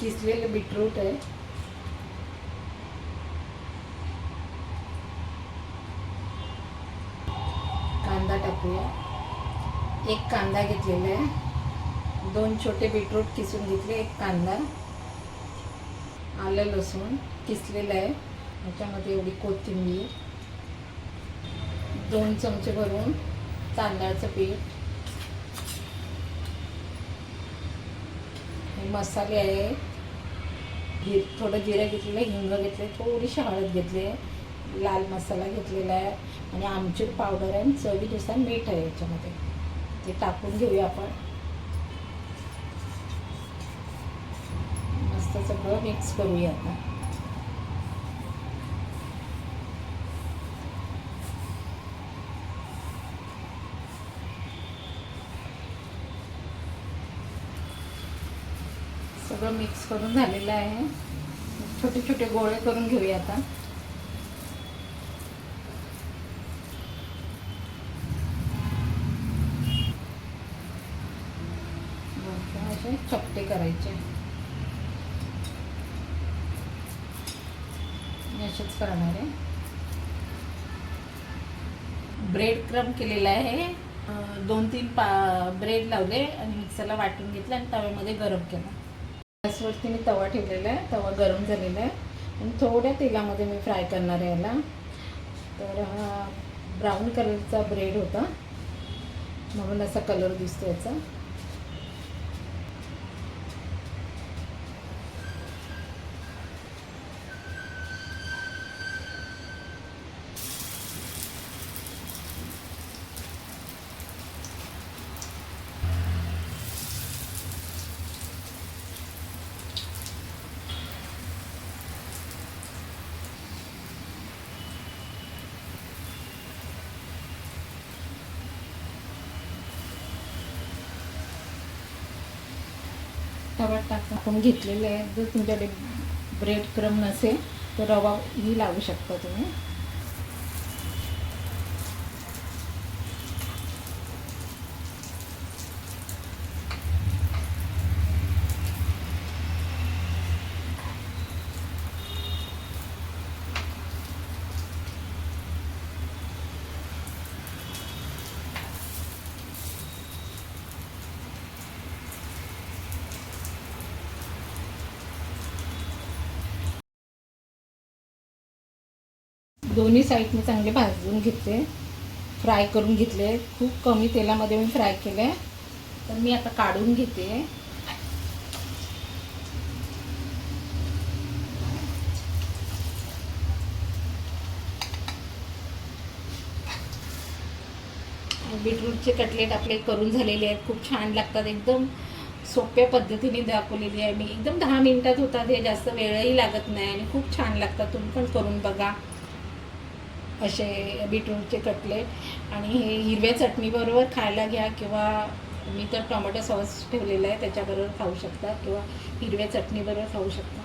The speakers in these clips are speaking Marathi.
किसलेलं बीटरूट आहे. कांदा टाकूया. एक कांदा घेतलेला आहे. दोन छोटे बीटरूट किसून घेतले एक कांदा. आलं लसूण किसलेलं आहे. ह्याच्यामध्ये एवढी कोथिंबीर. दोन चमचे भरून तांदळाचं पीठ. मसाले आहे. हि थोडं जिरं घेतलेलं आहे हिंग घेतले थोडीशी हळद घेतली आहे लाल मसाला घेतलेला आहे आणि आमचूर पावडर आहे आणि चवीनुसार मीठ आहे याच्यामध्ये. ते टाकून घेऊया आपण. मस्त सगळं मिक्स करूया आता. सगळं मिक्स करून झालेलं आहे. छोटे छोटे गोळे करून घेऊया आता. असे चपटे करायचे. असेच करणार आहे. ब्रेड क्रम केलेला आहे. दोन तीन पा ब्रेड लावले आणि मिक्सरला वाटून घेतलं आणि तव्यामध्ये गरम केलं. गॅसवरती मी तवा ठेवलेला आहे. तवा गरम झालेला आहे. आणि थोड्या तेलामध्ये मी फ्राय करणार आहे याला. तर हा ब्राऊन कलरचा ब्रेड होता. म्हणून असा कलर दिसतो याचा. तव्यात टाकून घेतलेले आहे. जर तुमच्याकडे ब्रेड क्रम नसेल तर रवा ही लावू शकता तुम्ही. दोन्ही साईडने चांगले भाजून घेतले. फ्राय करून घेतले. खूप कमी तेलामध्ये मी फ्राय केले तर मी आता काढून घेते. बीटरूटचे कटलेट आपले करून झालेले आहेत. खूप छान लागतात. एकदम सोप्या पद्धतीने दाखवलेली आहे मी. एकदम दहा मिनिटात होतात. हे जास्त वेळही लागत नाही आणि खूप छान लागतात. तुम्ही पण करून बघा. असे बीटरूटचे कटलेट आणि हे हिरव्या चटणीबरोबर खायला घ्या किंवा मी तर टोमॅटो सॉस ठेवलेला आहे त्याच्याबरोबर खाऊ शकता किंवा हिरव्या चटणीबरोबर खाऊ शकता.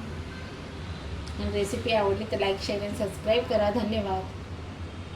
रेसिपी आवडली तर लाईक शेअर अँड सबस्क्राईब करा. धन्यवाद.